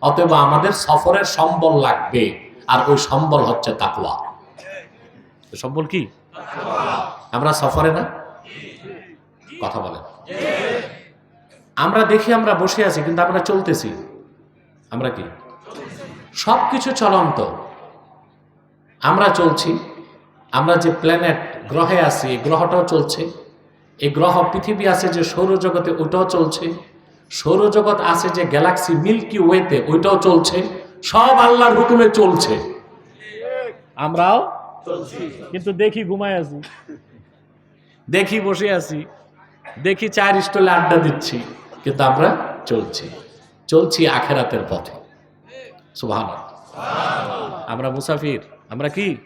অতএব আমাদের সফরের সম্বল লাগবে। আর ওই সম্বল হচ্ছে তাকওয়া। সম্বল কি? আমরা সফরে না? কথা বলেন। আমরা দেখি আমরা বসে আছি কিন্তু আমরা চলতেছি। আমরা কি? সব কিছু চলন্ত। আমরা চলছি। আমরা যে প্ল্যানেট গ্রহে আছি এই গ্রহটাও চলছে। এই গ্রহ পৃথিবী আছে যে সৌরজগতে ওটাও চলছে। সৌরজগৎ আছে যে গ্যালাক্সি মিল্কি ওয়েতে ওইটাও চলছে। সব আল্লাহর হুকুমে চলছে। আমরাও? কিন্তু দেখি ঘুমায় আছি। দেখি বসে আছি। দেখি চার স্টলে আড্ডা দিচ্ছি। কিন্তু আমরা চলছি। চলছি আখেরাতের পথে। সুভান আমরা মুসাফির। আমরা কি?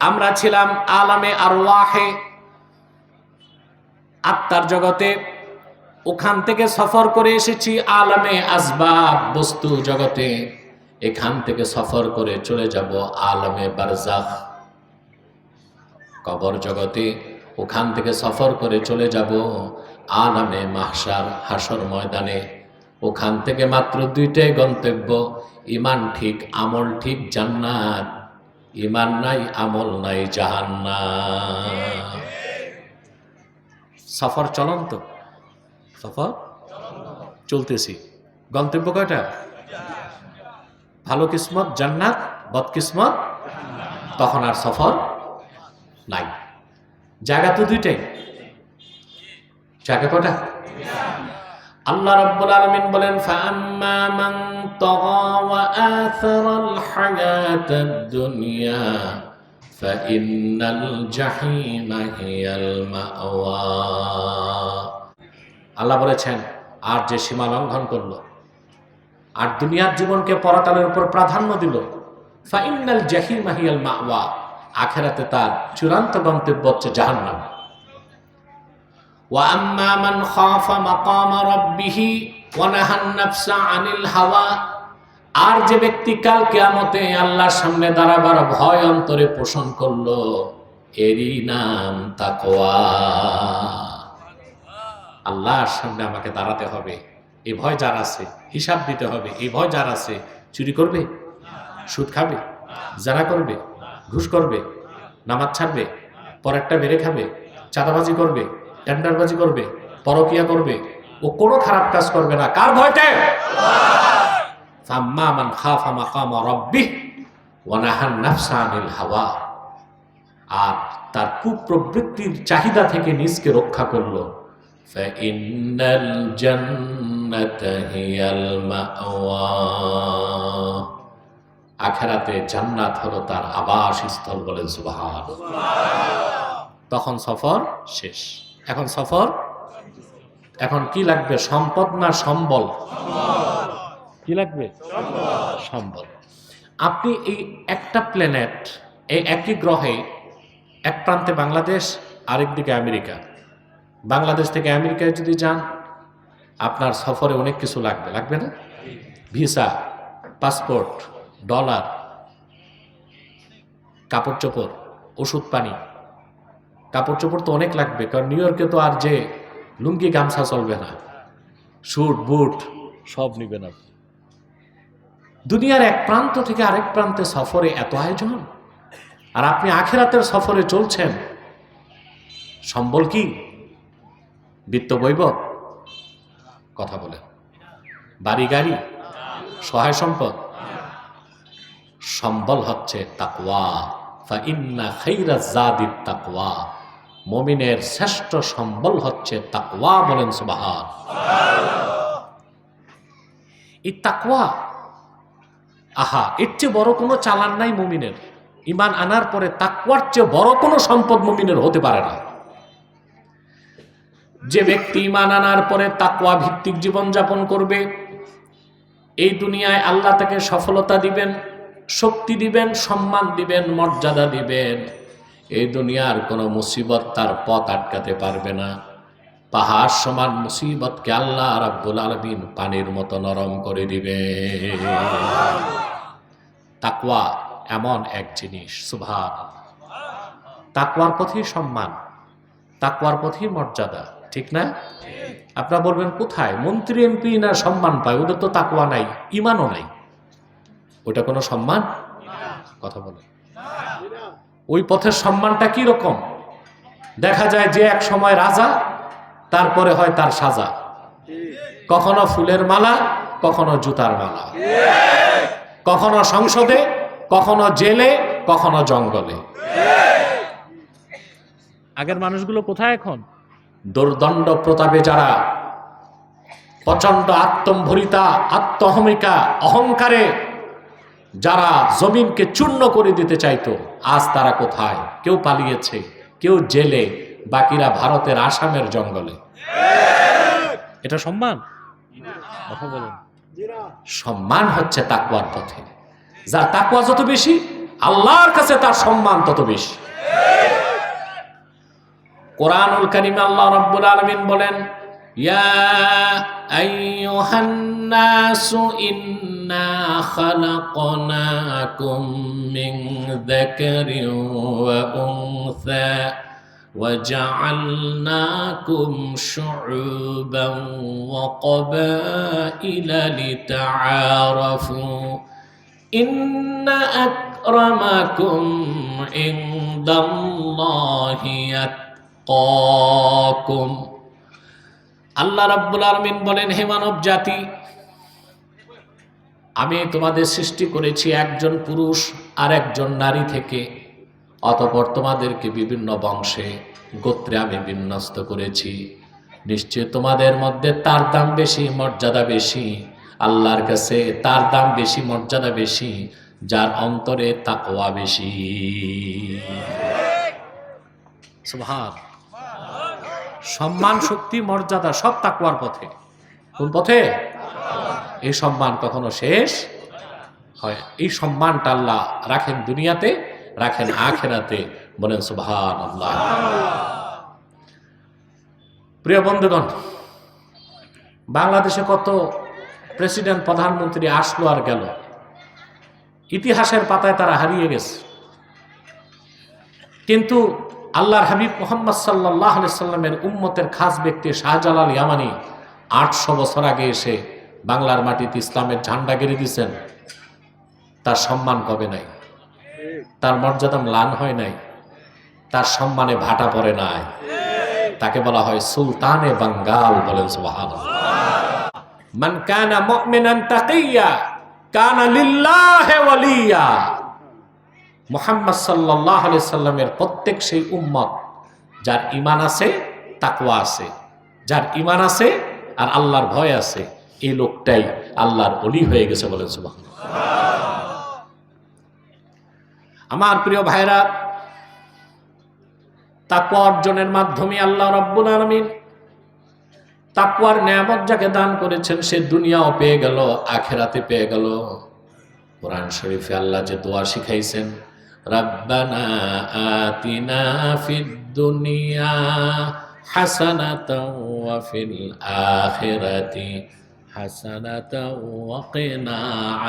আমরা ছিলাম আলামে আর ওয়াহে আত্মার জগতে। ওখান থেকে সফর করে এসেছি আলামে আসবাব, বস্তু জগতে। এখান থেকে সফর করে চলে যাব আলমে বারজাখ। কবর জগতে ওখান থেকে সফর করে চলে যাব আলামে মাহসার হাসর ময়দানে। ওখান থেকে মাত্র দুইটাই গন্তব্য, ইমান ঠিক, আমল ঠিক, জান্নাত। ইমান নাই, আমল নাই জাহান্নাত সফর চলন্ত? সফর চলতেছি। গন্তব্য কয়টা? ভালো কিসমত, জান্নাত, বদ কিসমত? তখন আর সফর নাই। জায়গা তো দুইটাই। জায়গা কটা আল্লাহ রাব্বুল আলামিন বলেন, ফাআম্মা মান তাগা ওয়া হায়াতাদ দুনিয়া জাহিমা হিয়াল মাওয়া। আল্লাহ বলেছেন আর যে সীমা লঙ্ঘন করলো আর দুনিয়ার জীবনকে পরকালের উপর প্রাধান্য দিল ফাইনাল জাহির মাহিয়াল মাওয়া আখেরাতে তার চূড়ান্ত গন্তব্য হচ্ছে জাহান্নাম وأما من خاف مقام ربه ونهى النفس عن الهوى আর যে ব্যক্তি কাল কেয়ামতে আল্লাহর সামনে দাঁড়াবার ভয় অন্তরে পোষণ করলো এরই নাম তাকওয়া আল্লাহর সামনে আমাকে দাঁড়াতে হবে। এ ভয় যার আছে, হিসাব দিতে হবে। এ ভয় যার আছে, চুরি করবে, সুদ খাবে যারা করবে, ঘুষ করবে, নামাজ ছাড়বে, পরেরটা বেড়ে খাবে, চাঁদাবাজি করবে, টেন্ডারবাজি করবে, পরকিয়া করবে, ও কোনো খারাপ কাজ করবে না। কার ভয়তে? আর তার কুপ্রবৃত্তির চাহিদা থেকে নিজকে রক্ষা করল। فإن الجنة هي المأوى আখেরাতে জান্নাত হলো তার আবাস স্থল বলেন সুবহান তখন সফর শেষ এখন সফর এখন কি লাগবে সম্পদ না সম্বল কি লাগবে সম্বল আপনি এই একটা প্ল্যানেট এই একই গ্রহে এক প্রান্তে বাংলাদেশ আরেক দিকে আমেরিকা বাংলাদেশ থেকে আমেরিকায় যদি যান, আপনার সফরে অনেক কিছু লাগবে। লাগবে না? ভিসা, পাসপোর্ট, ডলার কাপড় চোপড় ওষুধ পানি। কাপড় চোপড় তো অনেক লাগবে, কারণ নিউ ইয়র্কে তো আর যে লুঙ্গি গামছা চলবে না স্যুট বুট, সব নিবেন আপনি। দুনিয়ার এক প্রান্ত থেকে আরেক প্রান্তে সফরে এত আয়োজন? আর আপনি আখেরাতের সফরে চলছেন, সম্বল কি? বিত্ত বৈভব? কথা বলে। বাড়ি গাড়ি? সহায় সম্পদ? সম্বল হচ্ছে তাকওয়া। মমিনের শ্রেষ্ঠ সম্বল হচ্ছে তাকওয়া বলেন সুবাহান। এই তাকওয়া, আহা, এর চেয়ে বড় কোনো চালান নাই মমিনের। ইমান আনার পরে তাকওয়ার চেয়ে বড় কোনো সম্পদ মমিনের হতে পারে না। যে ব্যক্তি ইমান আনার পরে তাকওয়া ভিত্তিক জীবনযাপন করবে, এই দুনিয়ায় আল্লাহ তাকে সফলতা দিবেন, শক্তি দিবেন, সম্মান দিবেন, মর্যাদা দিবেন। এই দুনিয়ার কোনো মুসিবত তার পথ আটকাতে পারবে না। পাহাড় সমান মুসিবতকে আল্লাহ রাব্বুল আলমিন পানির মতো নরম করে দিবে। তাকওয়া এমন এক জিনিস সুভান তাকওয়ার পথেই সম্মান, তাকওয়ার পথেই মর্যাদা। ঠিক না? আপনারা বলবেন, কোথায়? মন্ত্রী, এমপি না সম্মান পায়? ওদের তো তাকুয়া নাই, ইমানও নাই। ওটা কোনো সম্মান? কথা বলে ওই পথের সম্মানটা কি রকম দেখা যায় যে এক সময় রাজা, তারপরে হয় তার সাজা। কখনো ফুলের মালা, কখনো জুতার মালা। কখনো সংসদে, কখনো জেলে, কখনো জঙ্গলে। আগের মানুষগুলো কোথায় এখন? দুর্দণ্ড প্রতাপে যারা প্রচণ্ড আত্মম্ভরিতা, আত্মহমিকা, অহংকারে যারা জমিনকে চূর্ণ করে দিতে চাইতো, আজ তারা কোথায়? কেউ পালিয়েছে, কেউ জেলে, বাকিরা ভারতের আসামের জঙ্গলে। এটা সম্মান? সম্মান হচ্ছে তাকওয়ার পথে। যার তাকওয়া যত বেশি, আল্লাহর কাছে তার সম্মান তত বেশি। কোরআনুল কারিমে আল্লাহ রাব্বুল আলামিন বলেন ইয়া আইয়ুহান নাসু ইন্না খালাকনাকুম মিন যাকারিন ওয়া উনসা وجعلناكم شعوبا وقبائل لتعارفوا إن أكرمكم عند الله কম আল্লাহ রাব্বুল আলমিন বলেন, হে মানব জাতি আমি তোমাদের সৃষ্টি করেছি একজন পুরুষ আর একজন নারী থেকে, অতপর তোমাদেরকে বিভিন্ন বংশে গোত্রে আমি বিন্যস্ত করেছি। নিশ্চয় তোমাদের মধ্যে তার দাম বেশি, মর্যাদা বেশি। আল্লাহর কাছে তার দাম বেশি, মর্যাদা বেশি, যার অন্তরে তাকোয়া বেশি। সুভাষ সম্মান, শক্তি, মর্যাদা সব তাকওয়ার পথে। কোন পথে? এই সম্মান কখনো শেষ হয় এই সম্মানটা আল্লাহ রাখেন দুনিয়াতে, রাখেন আখেরাতে বলেন সুবহান আল্লাহ প্রিয় বন্ধুগণ, বাংলাদেশে কত প্রেসিডেন্ট, প্রধানমন্ত্রী আসলো আর গেল। ইতিহাসের পাতায় তারা হারিয়ে গেছে। কিন্তু আল্লাহর হাবিব মোহাম্মদ সাল্লাহ সাল্লামের উম্মতের খাস ব্যক্তি শাহজালাল ইয়ামানি আটশো বছর আগে এসে বাংলার মাটিতে ইসলামের ঝান্ডা গেড়ে দিয়েছেন। তার সম্মান কবে নাই? তার মর্যাদা ম্লান হয় নাই। তার সম্মানে ভাটা পড়ে নাই। তাকে বলা হয় সুলতানে বাঙ্গাল বলেন সুবহান মান কানা মুমিনান তাকিয়া, কানা লিল্লাহি ওয়ালিয়া। মুহাম্মদ সাল্লাল্লাহু আলাইহি সাল্লামের প্রত্যেক সেই উম্মত, যার ঈমান আছে, তাকওয়া আছে। যার ইমান আছে আর আল্লাহর ভয় আছে, এই লোকটাই আল্লাহর অলি হয়ে গেছে বলেন সুবহান আমার প্রিয় ভাইরা তাকুয়া অর্জনের মাধ্যমে আল্লাহ রব্বুল আলমিন তাকওয়ার নিয়ামত যাকে দান করেছেন, সে দুনিয়াও পেয়ে গেল, আখেরাতে পেয়ে গেল। কোরআন শরীফে আল্লাহ যে দোয়া শিখাইছেন ফিদ দুনিয়া হাসানাতাও ওয়া ফিল আখিরাতি হাসানাতাও ওয়া কিনা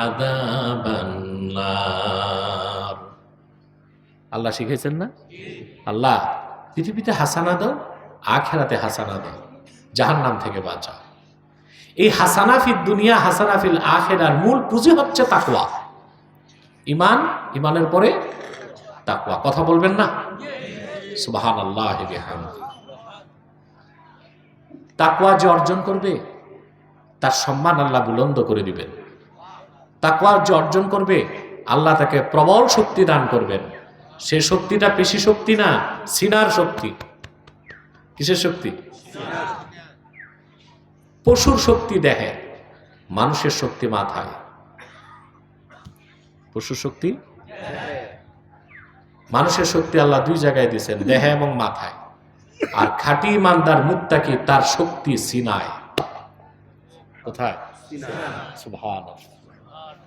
আযাবান নার। আল্লাহ শিখাইছেন না? আল্লাহ, পৃথিবীতে হাসানা দাও, আখেরাতে হাসানা দাও জাহান নাম থেকে বাঁচা এই হাসানাফিল দুনিয়া হাসানাফিল আখেরার মূল পুঁজি হচ্ছে তাকওয়া। ইমান ইমানের পরে তাকওয়া, কথা বলবেন না? সুবাহান আল্লাহ তাকওয়া যে অর্জন করবে, তার সম্মান আল্লাহ বুলন্দ করে দিবেন। তাকওয়া যে অর্জন করবে, আল্লাহ তাকে প্রবল শক্তি দান করবেন। সে শক্তিটা পেশি শক্তি না, সিনার শক্তি। কিসের শক্তি? পশুর শক্তি দেহে, মানুষের শক্তি মাথায়। পশুর শক্তি? মানুষের শক্তি আল্লাহ দুই জায়গায় দিয়েছেন, দেহে এবং মাথায়। আর খাঁটি ইমানদার মুক্তাকি তার শক্তি সিনায়। কোথায়।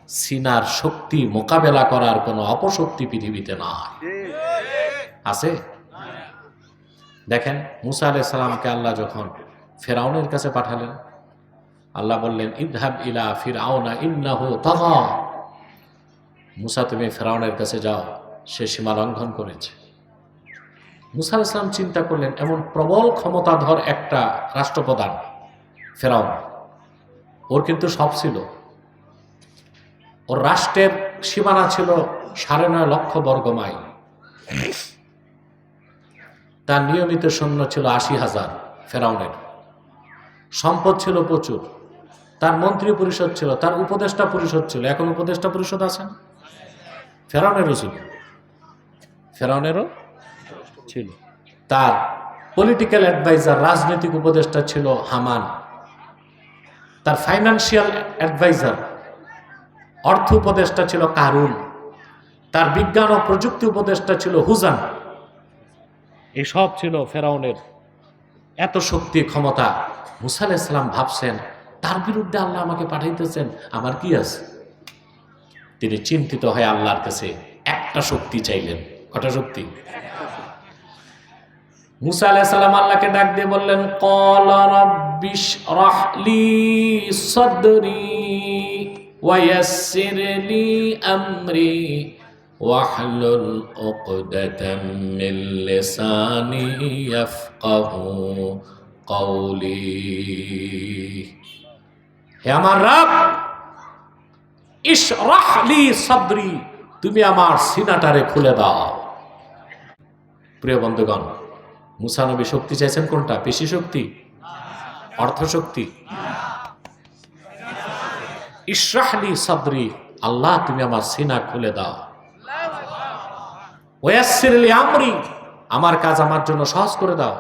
সিনার শক্তি মোকাবেলা করার কোনো অপশক্তি পৃথিবীতে নাই। আছে? দেখেন, মুসা আলাইহিস সালামকে আল্লাহ যখন ফেরাউনের কাছে পাঠালেন, আল্লাহ বললেন, ইদহাব ইলা ফিরাউনা ইন্নাহু তাগা। মুসা, তুমি ফেরাউনের কাছে যাও। সে সীমা লঙ্ঘন করেছে। মুসা আলাইহিস সালাম চিন্তা করলেন, এমন প্রবল ক্ষমতাধর একটা রাষ্ট্রপ্রধান, ফেরাউন। ওর কিন্তু সব ছিল। ওর রাষ্ট্রের সীমানা ছিল সাড়ে নয় লক্ষ বর্গ মাইল। তার নিয়মিত সৈন্য ছিল আশি হাজার ফেরাউনের। সম্পদ ছিল প্রচুর। তার মন্ত্রী পরিষদ ছিল, তার উপদেষ্টা পরিষদ ছিল। এখন উপদেষ্টা পরিষদ আছেন? ফেরাউনেরও ছিল। ফেরাউনেরও ছিল। তার পলিটিক্যাল অ্যাডভাইজার রাজনৈতিক উপদেষ্টা ছিল হামান। তার ফাইন্যান্সিয়াল অ্যাডভাইজার অর্থ উপদেষ্টা ছিল কারুন তার বিজ্ঞান ও প্রযুক্তি উপদেষ্টা ছিল হুজান। এসব ছিল ফেরাউনের এত শক্তি, ক্ষমতা। মুসা ইসলাম ভাবছেন, তার বিরুদ্ধে আল্লাহ আমাকে পাঠাইতেছেন, আমার কি আছে? তিনি চিন্তিত হয়ে আল্লাহর কাছে একটা শক্তি চাইলেন। কটা শক্তি মুসা আলাইহিস সালাম আল্লাহকে ডাক দিয়ে বললেন কল রব্বিশ রাহলি সদরি ওয়ায়াসসির লি আমরি واحلل عقدة من لساني يفقه قولي হে আমার রব ইশরাহলি সাদরি তুমি আমার সিনাটারে খুলে দাও প্রিয় বন্ধুগণ, মুসা নবী শক্তি চাইছেন কোনটা? পেশি শক্তি? অর্থ শক্তি ইশরাহলি সাদরি, আল্লাহ তুমি আমার সিনা খুলে দাও। ওয়াসসিরলি আমরি, আমার কাজ আমার জন্য সহজ করে দাও।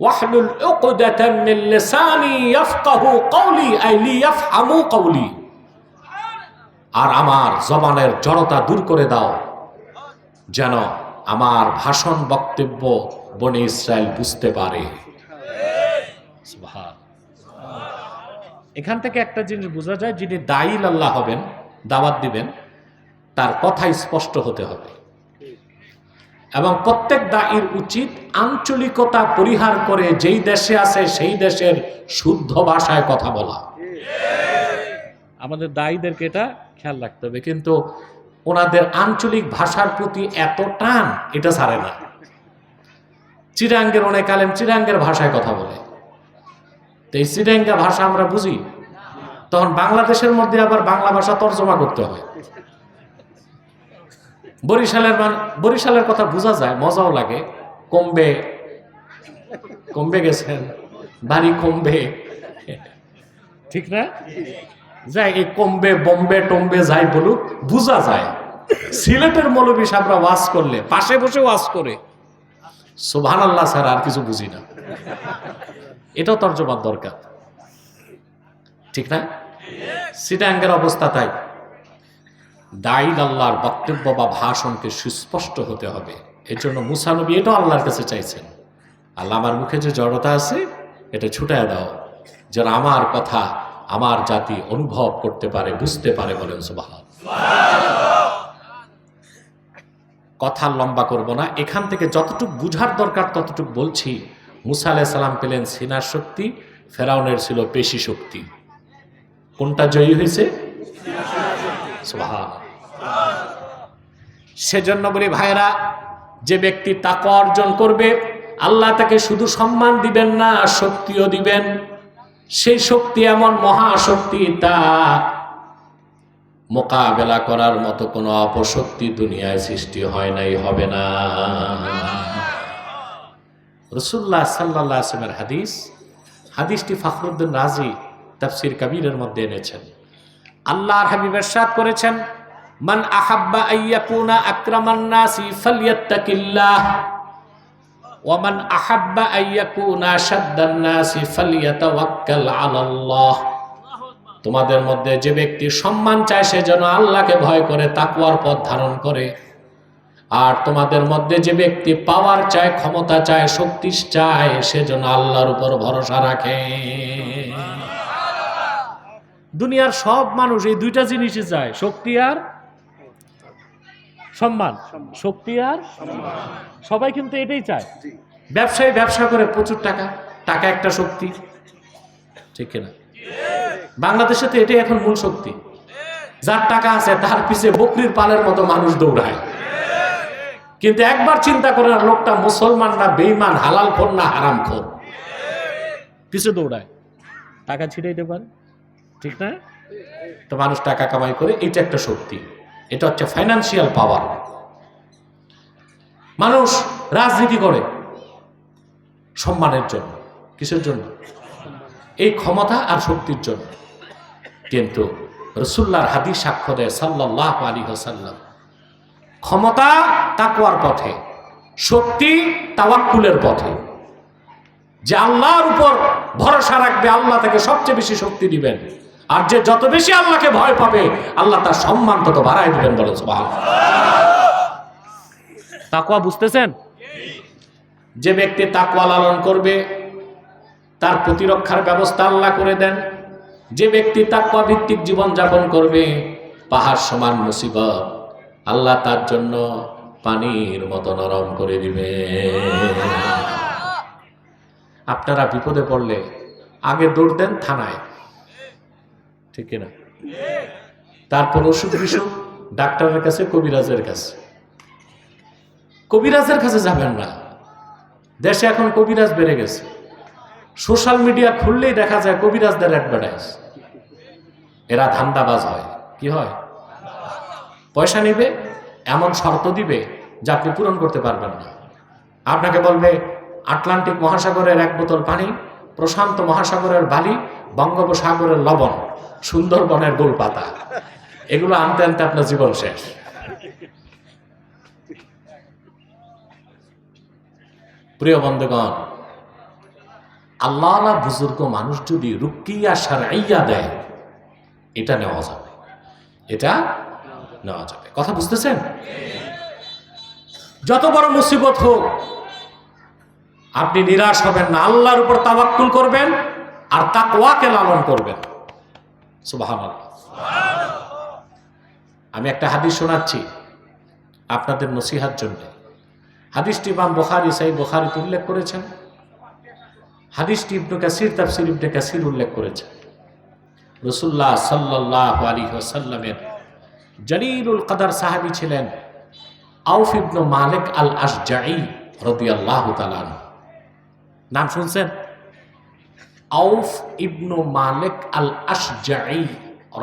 ওয়াহলুল উকদাতাম মিন লিসানি ইয়াফকাহু কওলি, আই লিয়াফহামু কওলি। আর আমার জবানের জড়তা দূর করে দাও। যেন আমার ভাষণ বক্তব্য বনে ইসরায়েল বুঝতে পারে। এখান থেকে একটা জিনিস বোঝা যায়, যিনি দায়ী আল্লাহ হবেন, দাওয়াত দিবেন, তার কথা স্পষ্ট হতে হবে। এবং প্রত্যেক দায়ীর উচিত আঞ্চলিকতা পরিহার করে যেই দেশে আছে সেই দেশের শুদ্ধ ভাষায় কথা বলা। আমাদের দায়ীদেরকে এটা খেয়াল রাখতে হবে। কিন্তু ওনাদের আঞ্চলিক ভাষার প্রতি এত টান, এটা ছাড়ে না। চিরাঙ্গের অনেক আলেম চিরাঙ্গের ভাষায় কথা বলে। তো এই চিরাঙ্গা ভাষা আমরা বুঝি। তখন বাংলাদেশের মধ্যে আবার বাংলা ভাষা তর্জমা করতে হয়। বরিশালের মান বরিশালের কথা বোঝা যায়, মজাও লাগে। কমবে। কমবে গেছেন। বাড়ি কমবে। ঠিক না? যাই, এই কমবে, বম্বে, টম্বে যাই বলুক, বোঝা যায়। সিলেটের মৌলবী সাহেবরা ওয়াজ করলে, পাশে বসে ওয়াজ করে। সোভান আল্লাহ স্যার, আর কিছু বুঝি না। এটাও তর্জমার দরকার। ঠিক না? সিটাঙ্গের অবস্থা তাই। দাইল আল্লাহর বক্তব্য বা ভাষণকে সুস্পষ্ট হতে হবে। এর জন্য মুসানবী এটাও আল্লাহর কাছে চাইছেন। আল্লাহ আমার মুখে যে জড়তা আছে, এটা ছুটায় দাও। যেন আমার কথা আমার জাতি অনুভব করতে পারে, বুঝতে পারে বলেন সুবাহ কথা লম্বা করব না, এখান থেকে যতটুক বুঝার দরকার ততটুক বলছি। মুসা আলাহ সালাম পেলেন সিনার শক্তি, ফেরাউনের ছিল পেশি শক্তি। কোনটা জয়ী হয়েছে। সেজন্য বলি ভাইরা যে ব্যক্তি তাকে অর্জন করবে, আল্লাহ তাকে শুধু সম্মান দিবেন না শক্তিও দিবেন। সেই শক্তি এমন মহাশক্তি, তা মোকাবেলা করার মতো কোনো অপশক্তি দুনিয়ায় সৃষ্টি হয় নাই, হবে না। রসুল্লাহ সাল্লাহ আসলামের হাদিস, হাদিসটি ফখরুদ্দিন রাজি তাফসির কবিরের মধ্যে এনেছেন। আল্লাহর হাবিব এরশাদ করেছেন, মান আহাব্বা আইয়াকুনা আকরামান নাসি ফালিয়াত্তাকিল্লাহ ওয়া মান আহাব্বা আইয়াকুনা শাদ্দান নাসি ফালিয়াতাওয়াক্কাল আলাল্লাহ। তোমাদের মধ্যে যে ব্যক্তি সম্মান চায় সে যেন আল্লাহকে ভয় করে, তাকওয়ার পথ ধারণ করে। আর তোমাদের মধ্যে যে ব্যক্তি পাওয়ার চায়, ক্ষমতা চায়, শক্তি চায়, সে যেন আল্লাহর উপর ভরসা রাখে। দুনিয়ার সব মানুষ এই দুইটা জিনিসই চায়, শক্তি আর সম্মান শক্তি আর সবাই কিন্তু এটাই চায়। ব্যবসায়ী ব্যবসা করে প্রচুর টাকা টাকা একটা শক্তি। ঠিক কিনা? বাংলাদেশে তো এটাই এখন মূল শক্তি। যার টাকা আছে তার পিছে বকরির পালের মতো মানুষ দৌড়ায়। কিন্তু একবার চিন্তা করে না লোকটা মুসলমান না বেইমান হালাল খোর না হারাম খোর? পিছু দৌড়ায়। টাকা ছিটাইতে পারে। ঠিক না? তো মানুষ টাকা কামাই করে এটা একটা শক্তি। এটা হচ্ছে ফাইনান্সিয়াল পাওয়ার মানুষ রাজনীতি করে সম্মানের জন্য। কিসের জন্য? এই ক্ষমতা আর শক্তির জন্য। কিন্তু রসুল্লাহর হাদি সাক্ষ্য দেয় সাল্লাহ আলী হাসাল্লাম ক্ষমতা তাকুয়ার পথে, শক্তি তাওয়াক্কুলের পথে। যে আল্লাহর উপর ভরসা রাখবে, আল্লাহ তাকে সবচেয়ে বেশি শক্তি দিবেন। আর যে যত বেশি আল্লাহকে ভয় পাবে, আল্লাহ তার সম্মান তত বাড়াই দিবেন বলে। তাকুয়া বুঝতেছেন? যে ব্যক্তি তাকওয়া লালন করবে, তার প্রতিরক্ষার ব্যবস্থা আল্লাহ করে দেন। যে ব্যক্তি তাকুয়া ভিত্তিক জীবন যাপন করবে, পাহাড় সমান মুসিবত, আল্লাহ তার জন্য পানির মতো নরম করে দিবে। আপনারা বিপদে পড়লে আগে দৌড় দেন থানায়। ঠিক না তারপর ওষুধ বিসুখ ডাক্তারের কাছে, কবিরাজের কাছে। কবিরাজের কাছে যাবেন না। দেশে এখন কবিরাজ বেড়ে গেছে। সোশ্যাল মিডিয়া খুললেই দেখা যায় কবিরাজদের অ্যাডভার্টাইজ। এরা ধান্দাবাজ হয়। কি হয়? পয়সা নিবে, এমন শর্ত দিবে যা আপনি পূরণ করতে পারবেন না। আপনাকে বলবে, আটলান্টিক মহাসাগরের এক বোতল পানি প্রশান্ত মহাসাগরের বালি, বঙ্গোপসাগরের লবণ, সুন্দরবনের গোলপাতা। এগুলো আনতে আনতে আপনার জীবন শেষ। প্রিয় বন্ধুগণ আল্লাহ বুজুর্গ মানুষ যদি রুকিয়া সারাইয়া দেয়, এটা নেওয়া যাবে। এটা নেওয়া যাবে। কথা বুঝতেছেন? যত বড় মুসিবত হোক আপনি নিরাশ হবেন না। আল্লাহর উপর তাবাক্কুল করবেন আর তাকওয়াকে লালন করবেন। আমি একটা হাদিস শোনাচ্ছি আপনাদের নসিহার জন্য। হাদিসটি ইমাম বুখারী সাই বুখারীতে উল্লেখ করেছেন। হাদিসটি ইবনু কাসির, তাফসির ইবনে কাসির উল্লেখ করেছেন। রসুল্লাহ সাল্লাহ আলী সাল্লামের জলিলুল কাদার সাহাবী ছিলেন আউফ ইবনু মালিক আল আশজাই রদিয়াল্লাহু তাআলা নাম শুনছেন? আউফ ইবনু মালিক আল আশজাই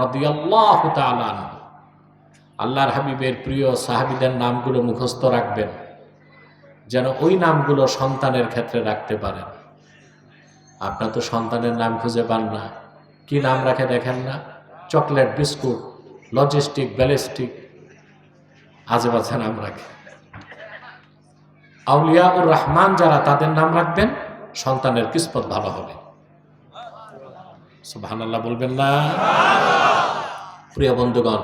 রদিয়াল্লাহু তাআলা আল্লাহর হাবিবের প্রিয় সাহাবীদের নামগুলো মুখস্থ রাখবেন, যেন ওই নামগুলো সন্তানের ক্ষেত্রে রাখতে পারেন। আপনার তো সন্তানের নাম খুঁজে পান না। কি নাম রাখে দেখেন না? চকলেট, বিস্কুট লজিস্টিক ব্যালিস্টিক আজে বাজে নাম রাখে। আউলিয়াউর রহমান যারা তাদের নাম রাখবেন সন্তানের কিসমত ভালো হবে। সুবহানাল্লাহ বলবেন না। প্রিয় বন্ধুগণ,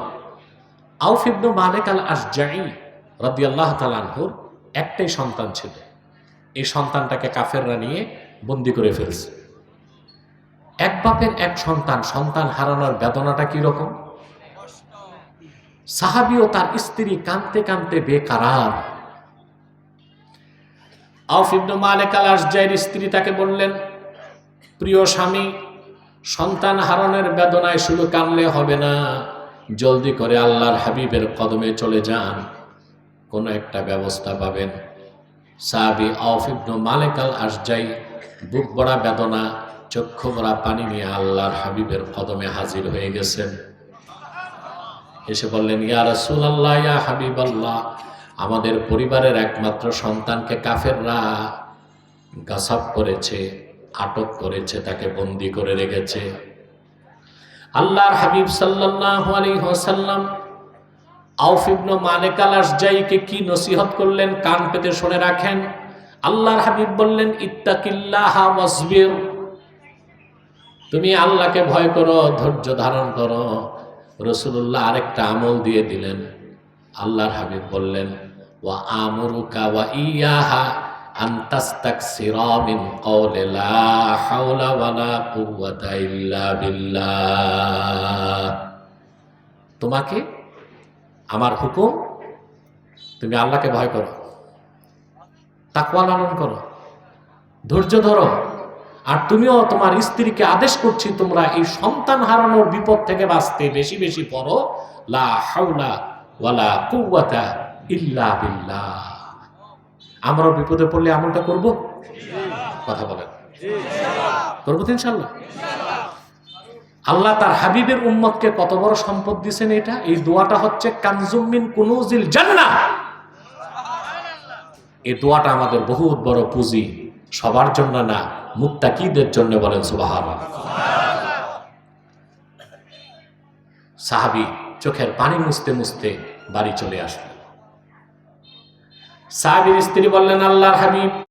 আউফ ইবনু মালিক আল আসজাই রাদিয়াল্লাহু তাআলা আনহুর একটাই সন্তান ছিল। এই সন্তানটাকে কাফেররা নিয়ে বন্দি করে ফেলছে। এক বাপের এক সন্তান সন্তান হারানোর বেদনাটা কি রকম সাহাবি তার স্ত্রী কানতে কানতে বেকারার আউফ মালিক আল আসজাইর স্ত্রী তাকে বললেন, প্রিয় স্বামী, সন্তান হারণের বেদনায় শুধু কানলে হবে না, জলদি করে আল্লাহর হাবিবের কদমে চলে যান। কোনো একটা ব্যবস্থা পাবেন। সাহাবি আউফ মালিক আল আসজাই বুক বড়া বেদনা, চক্ষু ভরা পানি নিয়ে আল্লাহর হাবিবের কদমে হাজির হয়ে গেছেন। এসে বললেন, ইয়া রাসূল আল্লাহ ইয়া হাবিব আল্লাহ আমাদের পরিবারের একমাত্র সন্তানকে কাফেররা গাসাব করেছে, আটক করেছে, তাকে বন্দি করে রেখেছে। আল্লাহর হাবিব সাল্লাল্লাহু আলাইহি ওয়াসাল্লাম আউফ ইবনু মালিক আল আসজাইকে কি নসিহত করলেন, কান পেতে শুনে রাখেন। আল্লাহর হাবিব বললেন, ইত্তাকিল্লাহা তুমি আল্লাহকে ভয় করো, ধৈর্য ধারণ করো। রসুল্লাহ আরেকটা আমল দিয়ে দিলেন। আল্লাহর হাবিব বললেন ওয়া আমরুকা ওয়া ইয়াহা আন তাস্তাকসিরা মিন কওলি লা হাওলা ইল্লা বিল্লাহ। তোমাকে, আমার হুকুম, তুমি আল্লাহকে ভয় করো, তাকওয়া লালন করো, ধৈর্য ধরো, আর তুমিও তোমার স্ত্রীকে আদেশ করছি তোমরা এই সন্তান হারানোর বিপদ থেকে বাঁচতে, বেশি বেশি পড়ো, লা হাওলা ওয়ালা কুওয়াতা ইল্লা বিল্লাহ। আমরাও বিপদে পড়লে আমলটা করব? কথা বলেন। করব তো ইনশাল্লাহ আল্লাহ তার হাবিবের উম্মতকে কত বড় সম্পদ দিয়েছেন এটা? এই দোয়াটা হচ্ছে কানজুমিন কুনুজিল জান্নাহ। এই দোয়াটা আমাদের বহুত বড় পুঁজি। সবার জন্য না মুক্তাকিদের জন্য বলেন সুবাহান সাহাবি চোখের পানি মুছতে মুছতে বাড়ি চলে আসলেন সাহাবির স্ত্রী বললেন আল্লাহর হাবিব